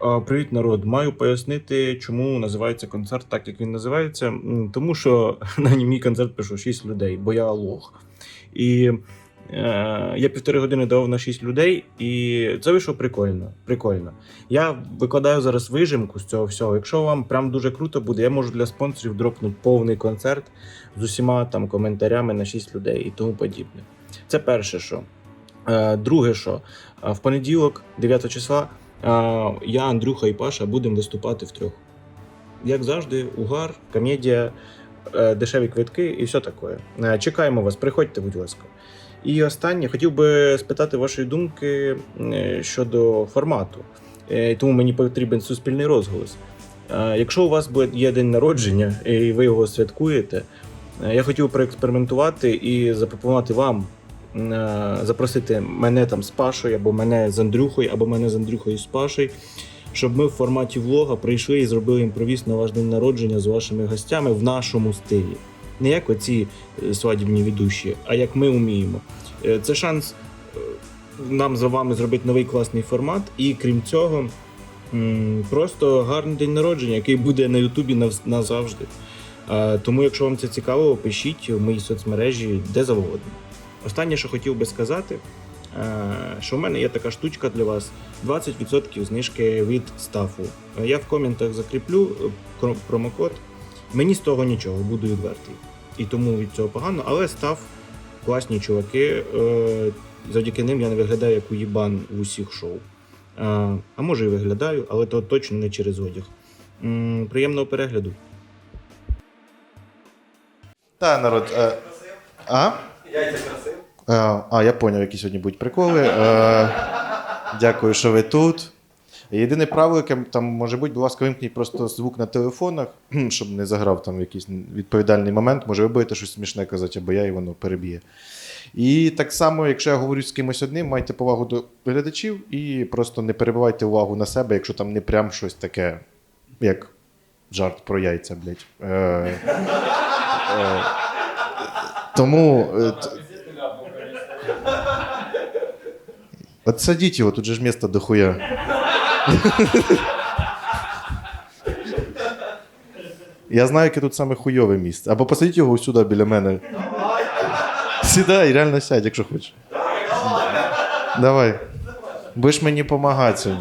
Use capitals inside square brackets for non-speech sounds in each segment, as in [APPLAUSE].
Привіт, народ. Маю пояснити, чому називається концерт так, як він називається. Тому що [LAUGHS] на мій концерт прийшло 6 людей, бо я лох. І е, я півтори години давав на 6 людей, і це вийшло прикольно. Прикольно. Я викладаю зараз вижимку з цього всього. Якщо вам прям дуже круто буде, я можу для спонсорів дропнути повний концерт з усіма там коментарями на 6 людей і тому подібне. Це перше, що. Е, Друге, що е, в понеділок, 9 числа, я, Андрюха і Паша будемо виступати втрьох. Як завжди, угар, комедія, е, дешеві квитки і все таке. Е, Чекаємо вас, приходьте, будь ласка. І останнє, хотів би спитати вашої думки е, щодо формату. Тому мені потрібен суспільний розголос. Якщо у вас є день народження і ви його святкуєте, я хотів проекспериментувати і запропонувати вам запросити мене там з Пашою, або мене з Андрюхою, або мене з Андрюхою з Пашою, щоб ми в форматі влога прийшли і зробили імпровіз на ваш день народження з вашими гостями в нашому стилі. Не як оці е, свадібні ведущі, а як ми вміємо. Е, Це шанс е, нам за вами зробити новий класний формат, і крім цього, просто гарний день народження, який буде на Ютубі назавжди. Е, Тому, якщо вам це цікаво, пишіть в моїй соцмережі де завгодно. Останнє, що хотів би сказати, е, що в мене є така штучка для вас: 20% знижки від стафу. Е, Я в коментах закріплю е, промокод. Мені з того нічого, буду відвертий. І тому від цього погано, але став класні чуваки. Завдяки ним я не виглядаю як уїбан в усіх шоу. А може і виглядаю, але то точно не через одяг. Приємного перегляду. Та, народ. Е, а? Е, а, я поняв, які сьогодні будуть приколи. Е, дякую, що ви тут. Єдине правило, яке там може бути, будь ласка, вимкніть просто звук на телефонах, [CLEARS THROAT] щоб не заграв там якийсь відповідальний момент. Може, ви будете щось смішне казати, або я і воно переб'є. І так само, якщо я говорю з кимось одним, майте повагу до глядачів і просто не перебивайте увагу на себе, якщо там не прям щось таке, як жарт про яйця, блядь. Е, е, тому. е, От садіть його, тут же ж місто дохуя. Я знаю, яке тут саме хуйове місце. Або посадіть його сюди біля мене. Сідай, реально сядь, якщо хочеш. Давай. Будеш мені допомагати.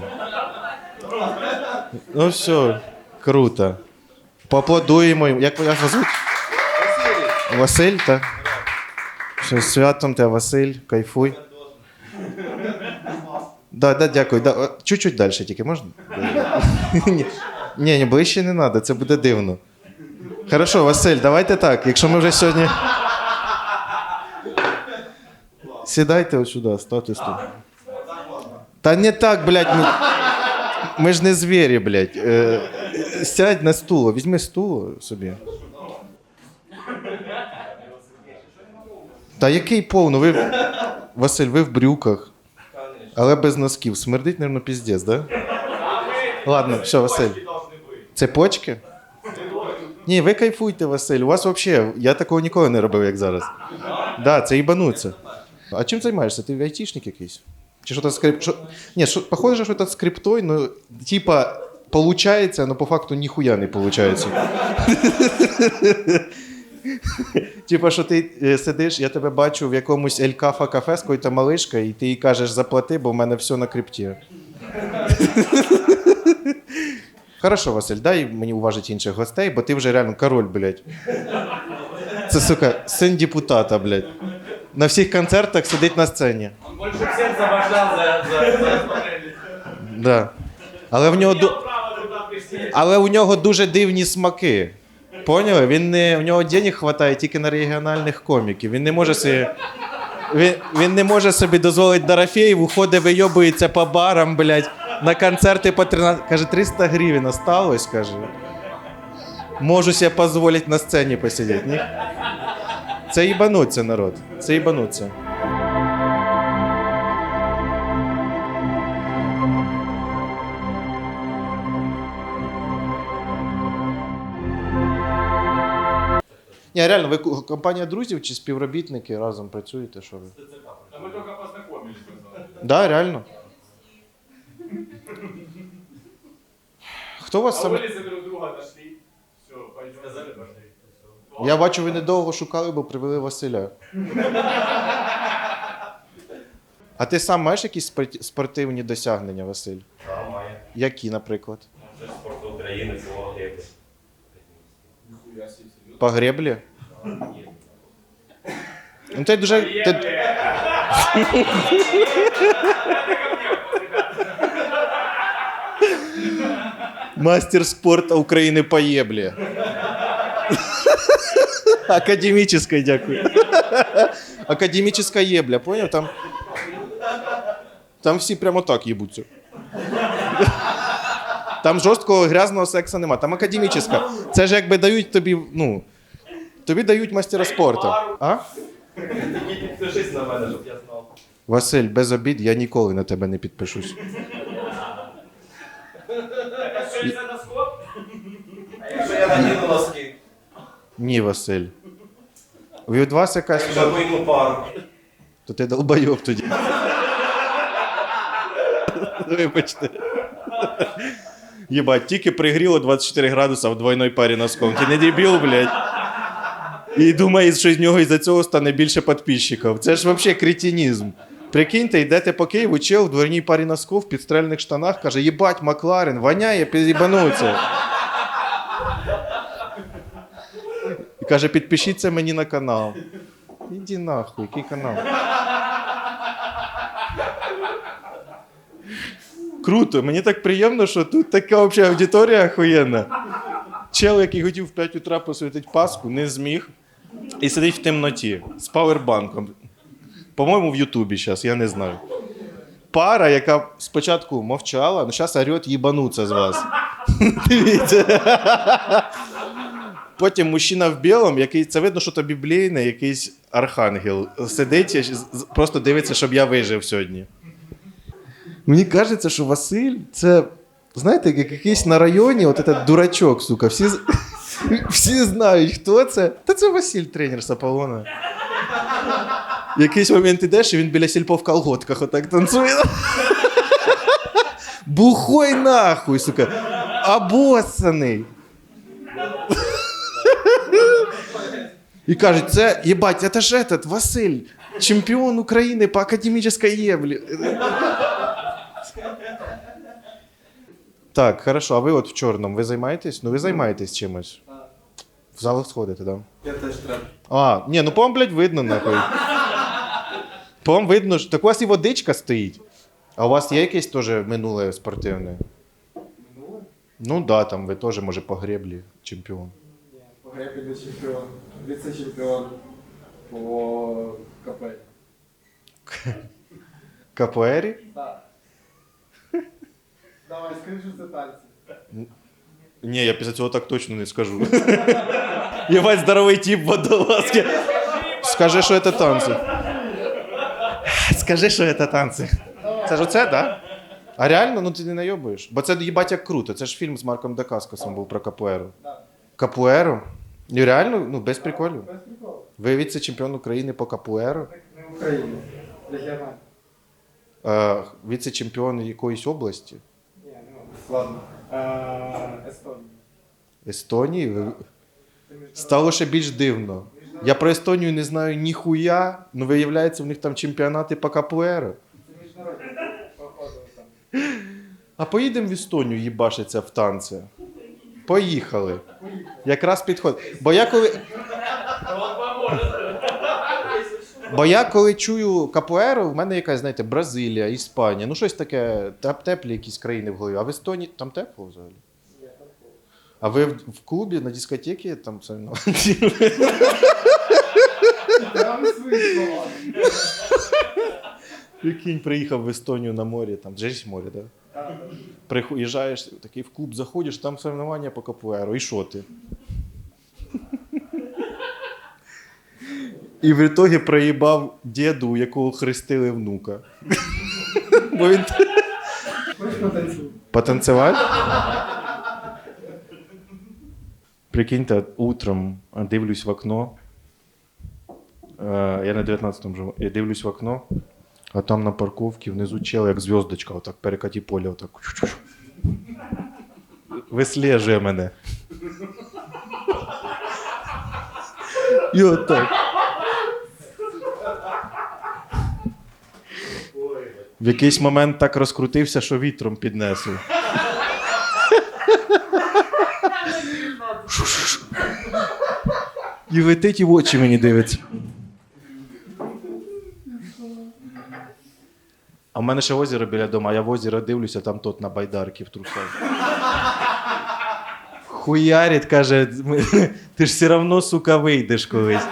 Ну все, круто. Поаплодуємо. Як, як вас звуть? Василь, так? Все, з святом тебе, Василь, кайфуй. Да, да, дякую. Да. Чуть-чуть далі тільки можна? Ні, ні, ближче не треба, це буде дивно. Хорошо, Василь, давайте так. Якщо ми вже сьогодні. Сідайте ось сюди, стати тут. Та не так, блядь. Ми, ми ж не звірі, блядь. Е, сядь на стул, візьми стул собі. Та який повно? Ви... Василь, ви в брюках. Але без носків. Смердить, мабуть, піздець, да? Ладно, все, Василь. Це почки? Ні, ви кайфуйте, Василь. У вас взагалі, я такого ніколи не робив, як зараз. Так, да, це їбануться. А чим займаєшся? Ти айтішник якийсь? Чи що то скрип... Що... Ні, що... похоже, що це скриптой, ну, типа, получається, але по факту ніхуя не получається. [LAUGHS] Типа, що ти е, сидиш, я тебе бачу в якомусь елькафа кафе з якоюсь малишкою, і ти їй кажеш заплати, бо в мене все на крипті. [LAUGHS] Хорошо, Василь, дай мені уважити інших гостей, бо ти вже реально король, блядь. Це, сука, син депутата, блядь. На всіх концертах сидить на сцені. Он больше всех забаждал за, за, за. Да. Але в нього ду... Право. Але у нього дуже дивні смаки. Поняли? Він не, в нього денег вистачає тільки на регіональних коміків. Він не може собі. Він, він не може собі дозволити Дорофеєву, ходить, вийобується по барам, блядь, на концерти по 13. Каже, 300 гривень осталось, каже. Можу себе дозволити на сцені посидіти. Ні? Це їбануться, народ. Це їбануться. Ні, реально, ви ку- компанія друзів чи співробітники разом працюєте? Що ви? А мы только познакомились. Да, реально. Хто у вас А саме. вылезы друг друга нашли. Все, пойдем. Сказали, пошли. Я бачу, ви недовго шукали, бо привели Василя. А ти сам маєш якісь спорт- спортивні досягнення, Василь? Да, має. Які, наприклад? Це ж спорт України, цього геби. По греблі? Ну, ти дуже. Ти... Мастер спорта України по єблі. Академічна, дякую. Академічна єбля, поняв? Там, там всі прямо так їбуться. Там жорсткого грязного сексу нема, там академічна. Це ж якби дають тобі, ну. Тобі дають мастера спорту. А? Тільки підпишись на мене, щоб я знав. Василь, без обід, я ніколи на тебе не підпишусь. А якщо я надіну носки? Ні, Василь. Від вас якась. Якщо вийму пару. То ти долбайоб тоді. Вибачте. Єбать, тільки пригріло 24 градуса в двойной парі носком. Ти не дебіл, блядь. І думає, що з нього із-за цього стане більше підписчиків. Це ж взагалі кретинізм. Прикиньте, йдете по Києву, чел в дворній парі носков в підстрельних штанах каже: їбать, Макларен, воняє, під'їбануться. І каже, підпишіться мені на канал. Іди нахуй, який канал? Круто, мені так приємно, що тут така взагалі аудиторія охуєнна. Чел, який хотів в 5 утра посвятити Пасху, не зміг. І сидить в темноті з павербанком. По-моєму, в Ютубі зараз, я не знаю. Пара, яка спочатку мовчала, ну зараз орет їбануться з вас. [LAUGHS] Потім мужчина в білому, який це видно, що то біблійний, якийсь архангел. Сидить, і просто дивиться, щоб я вижив сьогодні. Мені кажеться, що Василь це, знаєте, як якийсь на районі, от этот дурачок, сука. Всі, [LAUGHS] всі знають, хто це. Та це Василь, тренер з Аполлона. В якийсь момент ідеш, і він біля сільпо в колготках отак танцює. [LAUGHS] Бухой нахуй, сука. Обоссаний. І кажуть, це, єбать, це ж этот, Василь, чемпіон України по академічній єблі. Так, хорошо, а ви от в чорному, ви займаєтесь? Ну ви займаєтесь чимось. В зал сходите, так? Я теж треба. А, ні, ну по вам, блядь, видно, нахуй. По вам видно, що так у вас і водичка стоїть. А у вас є якесь теж минуле спортивне? Минуле? Ну так, да, там ви теж, може, по греблі чемпіон. Ні, по греблі чемпіон, віце-чемпіон по КП. КПРі? Так. Давай, скажи, що це танці. Ні, я після цього так точно не скажу. [LAUGHS] Єбать, здоровий тип в водолазці. Скажи, що це танці. Скажи, що це танці. Це ж оце, так? Да? А реально, ну ти не найобуєш. Бо це їбать як круто. Це ж фільм з Марком Дакаскосом був про капуеру. Да. Капуеру? І реально, ну без приколів. Ви віце-чемпіон України по капуеру, не. Регіональний. е, віце-чемпіон якоїсь області. Ні, ну, ладно. Е. Естонії. Міжнародний. Стало ще більш дивно. Я про Естонію не знаю ніхуя, але виявляється, в них там чемпіонати по капуеру. Це міжнародний. Походу там. А поїдемо в Естонію їбашиться в танці. Поїхали. Якраз підходить. Бо я коли. Бо я коли чую капуеру, в мене якась, знаєте, Бразилія, Іспанія, ну щось таке, теп- теплі якісь країни в голові. А в Естонії там тепло взагалі. А ви в, в клубі на дискотеці там це ну, Там слова. Прикинь, приїхав в Естонію на морі, там же ж море, да? Так, Приїжджаєш, такий в клуб заходиш, там соревнування по капуеру. І що ти? І в ітогі проїбав діду, якого хрестили внука. Бо він Хочеш потанцювати? Прикиньте, утром дивлюсь в окно. Я на 19-му живу. Я дивлюсь в окно, а там на парковці внизу чел, як зв'язочка, отак перекаті поле, отак. вислежує мене. І отак. В якийсь момент так розкрутився, що вітром піднесло. І летить і в очі мені дивиться. А в мене ще озеро біля дома, а я в озеро дивлюся, там тот на байдарки в трусах. Хуярить, каже, ти ж все одно, сука, вийдеш колись.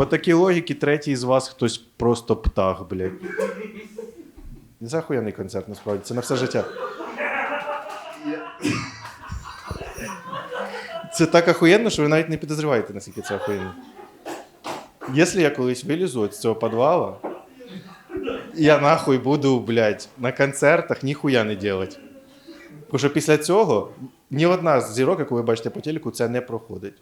По такій логіці, третій з вас хтось просто птах, блядь. Це охуєнний концерт, насправді. Це на все життя. Це так охуєнно, що ви навіть не підозріваєте, наскільки це охуєнно. Якщо я колись вилізу з цього підвала, я нахуй буду, блядь, на концертах ніхуя не делать. Тому що після цього ні одна з зірок, яку ви бачите по телеку, це не проходить.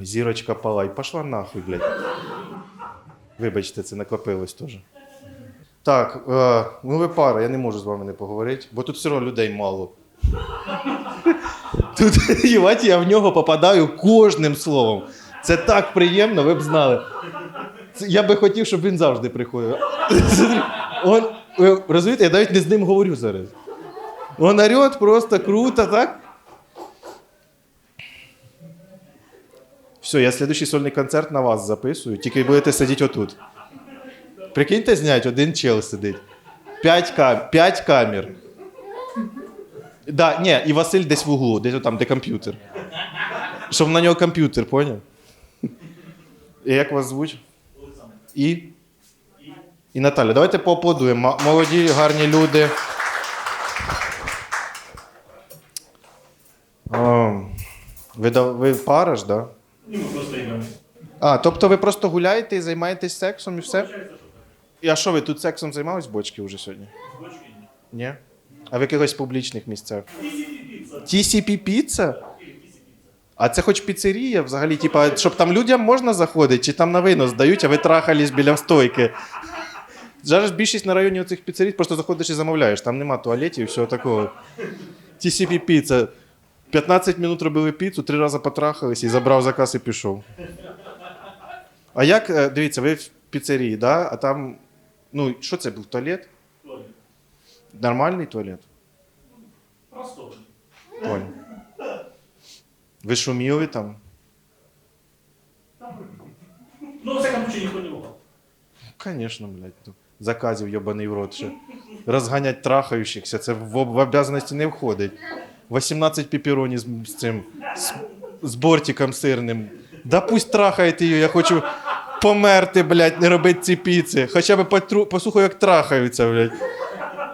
Зірочка палай. Пошла нахуй, блядь. Вибачте, це накопилось теж. Так, е, ну ви пара, я не можу з вами не поговорити, бо тут все одно людей мало. Тут, [LAUGHS] їбать, я в нього попадаю кожним словом. Це так приємно, ви б знали. Це- Я би хотів, щоб він завжди приходив. [LAUGHS] Он, розумієте, я навіть не з ним говорю зараз. Он орет просто круто, так? Все, я слідуючий сольний концерт на вас записую, тільки будете сидіти отут. Прикиньте, знять, один чел сидить. П'ять, кам... П'ять камер. Да, ні, і Василь десь в углу, десь там, де комп'ютер. Щоб на нього комп'ютер, поняв? І як вас звуть? І? І Наталя. Давайте поаплодуємо. Молоді, гарні люди. Ви, ви пара ж, да? Ну, ми просто іменно. А, тобто ви просто гуляєте і займаєтесь сексом і все? І а що ви тут сексом займались бочки вже сьогодні? Бочки ні. Ні? А в якихось публічних місцях? TCP піца? А це хоч піцерія взагалі, типа, щоб там людям можна заходити, чи там на винос дають, а ви трахались біля стойки. Зараз більшість на районі оцих піцерій просто заходиш і замовляєш, там нема туалетів і всього такого. TCP піца. 15 минут робили піцу, три рази потрахались і забрав заказ і пішов. А як, е, дивіться, ви в піцерії, да? а там, ну, що це був туалет? Туалет. Нормальний туалет? Просторий. Понял. Ви шуміли там? Ну, всяком случае, ніхто не мог. Звісно, блядь. ну, Заказів йобаний в рот ще. Розганять трахаючихся, це в обов'язаності не входить. 18 пеппероні з, з цим, з, з бортиком сирним. Да пусть трахають її, я хочу померти, блядь, не робити ці піци. Хоча б потру, послухаю, як трахаються, блядь.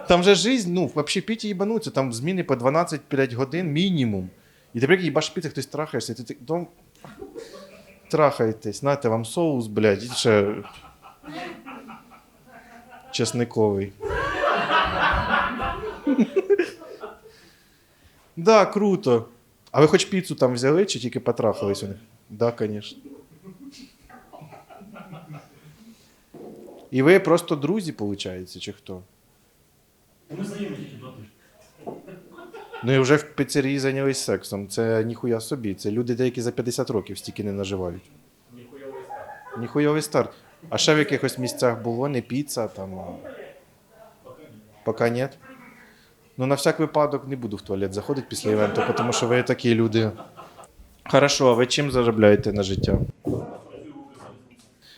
Там же жизнь, ну, в общепіті їбануться, там зміни по 12-5 годин мінімум. І тепер їбаш піти, хтось трахаєшся, ти, ти ну, трахайтесь, нате вам соус, блядь, і ще чесниковий. Да, круто. А ви хоч піцу там взяли чи тільки потрахались у них? Да, звісно. І ви просто друзі, виходить, чи хто? Ми знайомі тільки два тижні. Ну і вже в піцерії зайнялись сексом. Це ніхуя собі. Це люди деякі за 50 років стільки не наживають. Ніхуйовий старт. Ніхуйовий старт. А ще в якихось місцях було не піца, там. Поки ні. Поки ні. Ну, на всяк випадок не буду в туалет заходити після івенту, тому що ви такі люди. Хорошо, а ви чим заробляєте на життя?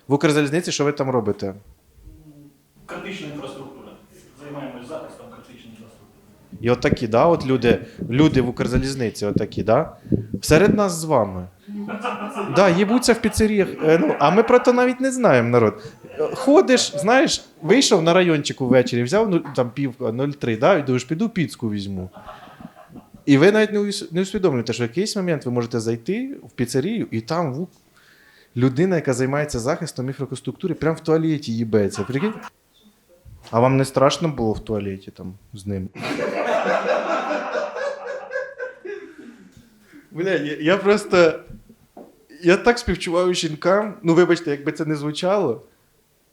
В Укрзалізниці що ви там робите? Критична інфраструктура. Займаємось захистом критичної інфраструктури. І отакі, да, от люди, люди в Укрзалізниці, отакі, да? Серед нас з вами. [LAUGHS] Да, їбуться в піцеріях. Е, Ну, а ми про то навіть не знаємо, народ. Ходиш, знаєш, вийшов на райончику ввечері, взяв ну, там пів 0,3, да, і думаєш, піду піцку візьму. І ви навіть не ус- не усвідомлюєте, що в якийсь момент ви можете зайти в піцерію, і там в- людина, яка займається захистом інфраструктури, прямо в туалеті їбеться. Прикинь? А вам не страшно було в туалеті там з ним? Бля, я, я просто. Я так співчуваю жінкам. Ну, вибачте, якби це не звучало.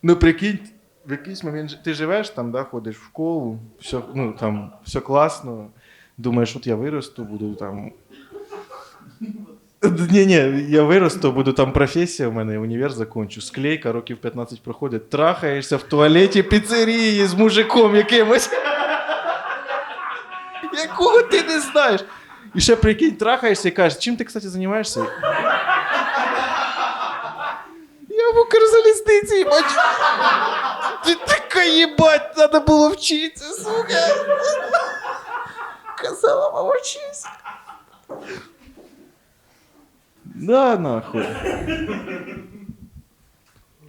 Ну, прикинь, в якийсь момент ти живеш там, да, ходиш в школу, все, ну, там, все класно. Думаєш, от я виросту, буду там. Ні, ні, я виросту, буду там професія, у мене універ закончу. Склейка, років 15 проходить, трахаєшся в туалеті піцерії з мужиком якимось. Якого ти не знаєш? І ще прикинь, трахаєшся і кажеш, чим ти, кстати, займаєшся? В Укрзалізниці, бачу. Ти така їбать, треба було вчитися, сука. Казала, мама, вчись. Да, нахуй.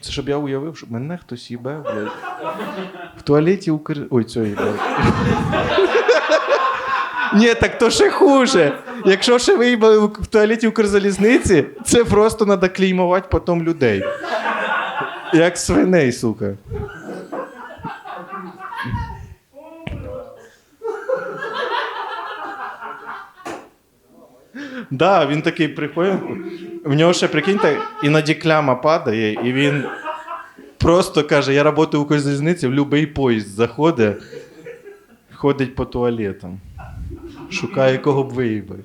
Це щоб я уявив, що мене хтось їбе, блядь. В туалеті Укр... Ой, цього блядь. Ні, так то ще хуже. Якщо ще виїбали в в туалеті Укрзалізниці, це просто треба клеймувати потім людей. Як свиней, сука. Да, він такий приходить. В нього ще прикиньте, іноді кляма падає, і він просто каже: я працюю у Укрзалізниці, в будь-який поїзд заходить, ходить по туалетам Шукає кого б виїбати.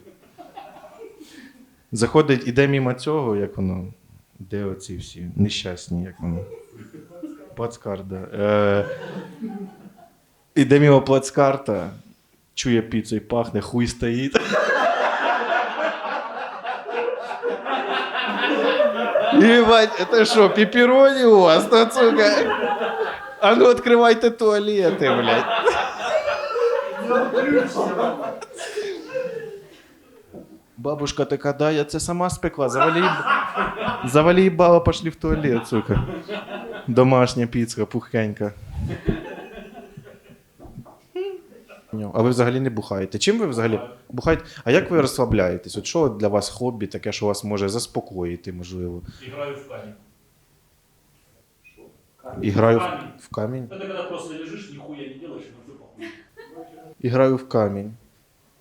Заходить, іде мимо цього, як воно. Де оці всі нещасні, як воно. Плацкарда. Е, іде мимо плацкарта, чує піцу і пахне, хуй стоїть. Ебать, это что, пепперони у вас, ну, сука? А ну, открывайте туалеты, блядь. Бабушка така, да, я це сама спекла. Завали, завали їбало, пошли в туалет, сука. Домашня піцка, пухенька. А ви взагалі не бухаєте? Чим ви взагалі бухаєте? А як ви розслабляєтесь? От що для вас хобі таке, що вас може заспокоїти, можливо? Играю в камень. І граю в, камінь. Это когда просто лежишь, нихуя не делаешь, на похуй. І граю в камінь.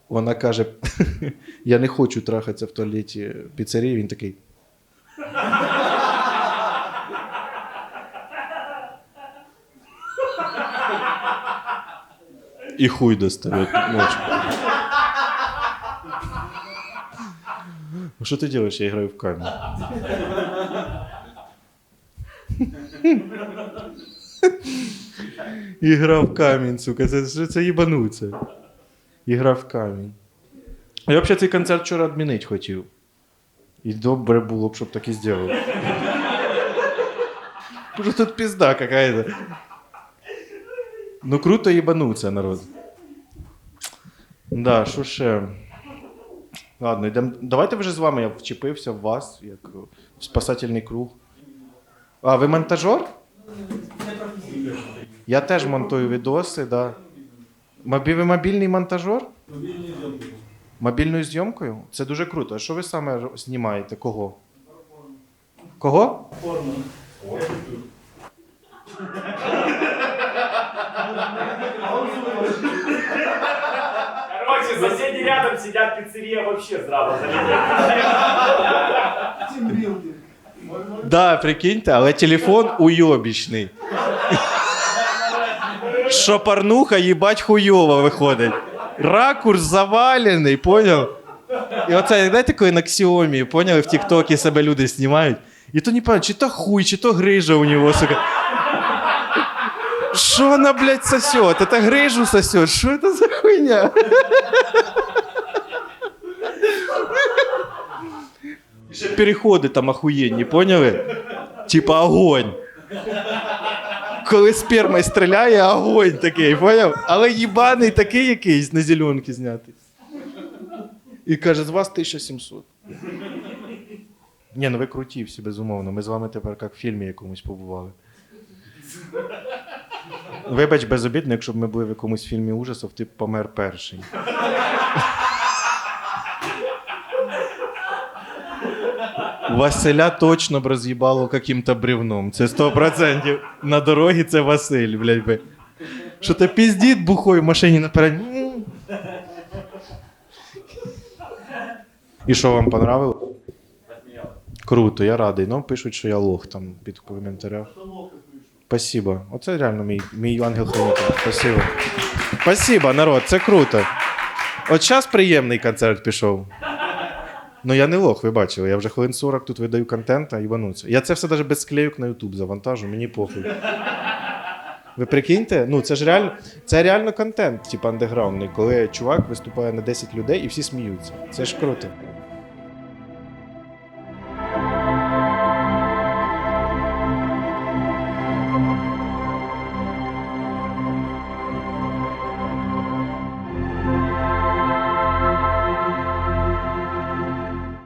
Вона каже: [LAUGHS] я не хочу трахатися в туалеті піцерії. Він такий. І хуй достает ночью. Что ты делаешь? Я играю в камень. Ігра в камінь, сука. Це, це, це їбануться. Ігра в камінь. Я взагалі цей концерт вчора відмінити хотів. І добре було б, щоб так і зробив. Боже, тут пізда какая-то. Ну круто їбануться, народ. Да, що ще? Ладно, йдем. Давайте вже з вами я вчепився в вас, як в спасательний круг. А, ви монтажер? Я теж монтую відоси, да. Мобі... Ви мобільний монтажер? Мобільною зйомкою? Це дуже круто. А що ви саме знімаєте? Кого? Кого? Короче, соседи рядом сидят, пиццерия вообще здраво Да, прикиньте, але телефон уйобічний. Шопарнуха, їбать хуйова виходить. Ракурс завалений, поняв? І оце, знаєте, коли на Xiaomi, поняли, в Тіктокі себе люди знімають. І то не пам'ятаю, чи то хуй, чи то грижа у нього, сука. Що вона, блядь, сосет? Это грижу сосет? Що это за хуйня? Ще переходи там охуєнні, поняли? Типа огонь. Коли спермою стріляє, огонь такий, поняв? Але їбаний такий якийсь на зеленки знятий. І каже, з вас 1700. Ні, ну ви круті всі, безумовно. Ми з вами тепер як в фільмі якомусь побували. Вибач, безобідно, якщо б ми були в якомусь фільмі ужасів, ти помер перший. Василя точно б роз'їбало каким-то бревном. Це 100%. На дорогі це Василь, блядь. би. Що ти піздіт бухой в машині наперед. І що вам понравилось? Круто, я радий. Ну, пишуть, що я лох там під коментарях. Спасибо. Оце реально мій, мій ангел хранитель Спасибо. Спасибо, народ, це круто. От зараз приємний концерт пішов. Ну я не лох, ви бачили. Я вже хвилин 40 тут видаю контент, а їбануться. Я це все навіть без склейок на YouTube завантажу, мені похуй. Ви прикиньте, ну це ж реально, це реально контент, типу андеграундний, коли чувак виступає на 10 людей і всі сміються. Це ж круто.